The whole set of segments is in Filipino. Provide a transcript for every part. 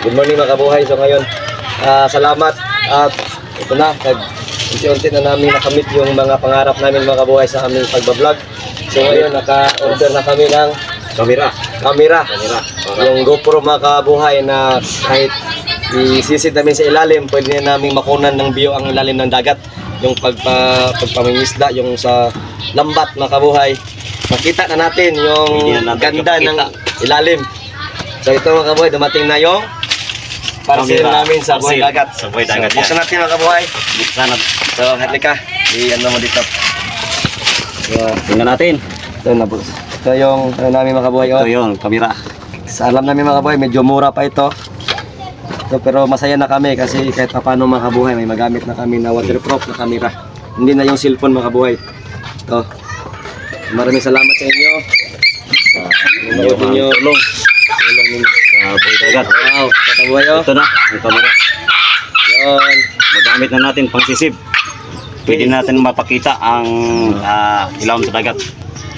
Good morning mga kabuhay. So ngayon, ah, salamat at ito na, nag unti-unti na namin nakamit yung mga pangarap namin mga kabuhay sa aming pagbablog. So ngayon, naka-order na kami ng Kamera. camera. Kamera. Yung GoPro mga kabuhay na kahit isisid namin sa ilalim, pwede na namin makunan ng view ang ilalim ng dagat. Yung pagpa, pagpamangisda, yung sa lambat mga kabuhay. Makita na natin yung na natin ganda ng ilalim. So ito mga kabuhay, dumating na yung parcel Kamera. namin sa buhay dagat. Sa buhay dagat So, buksan natin mga kabuhay. Sana So, halika. I-ano mo dito. So, tingnan natin. ito na. Ito yung ano namin mga kabuhay. Oh. Ito yun, kamera. Sa alam namin mga kabuhay, medyo mura pa ito. So, pero masaya na kami kasi kahit pa paano mga kabuhay, may magamit na kami na waterproof na camera. Hindi na yung cellphone mga kabuhay. Ito. Maraming salamat sa inyo. Yung ninyo. tulong. Tulong ninyo. Sa buhay dagat. Wow, mga kabuhay oh. Ito na, ang kamera. Yun. Magamit na natin pang sisib. Pwede natin mapakita ang ah, ilaw sa dagat.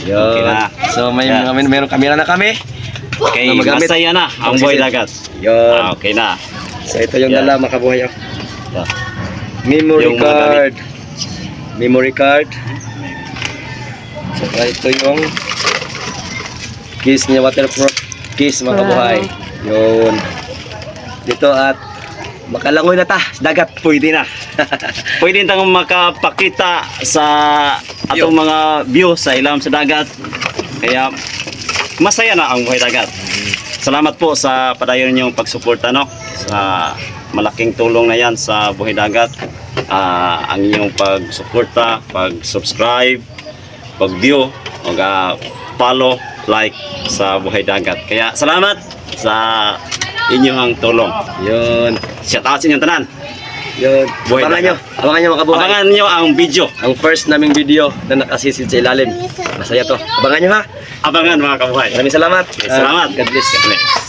Yun. Okay na. So, may, Yeah. may, mayroong camera na kami. Okay, Na magamit. masaya na ang buhay dagat. Yun. Ah, okay na. So, ito yung Yeah. dala mga kabuhay oh. Yeah. Memory Yung card. Memory card. Saka ito yung case niya waterproof case mga kabuhay. Yun. Dito at makalangoy na ta sa dagat. Pwede na. Pwede tayong makapakita sa atong mga view sa ilam sa dagat. Kaya masaya na ang buhay dagat. Salamat po sa padayon ninyong pagsuporta no sa malaking tulong na yan sa buhay dagat. Ah, ang inyong pagsuporta, pag-subscribe, pag-view, o follow, like sa buhay dagat. Kaya salamat sa inyong tulong. Yun. Shout out sa inyong tanan. Yun. Buhay Abangan nyo. Abangan nyo mga kabuhay. Abangan niyo ang video. Ang first naming video na nakasisid sa ilalim. Masaya to. Abangan nyo ha. Abangan mga kabuhay. Maraming salamat. Okay, salamat. Ah, God bless. God bless.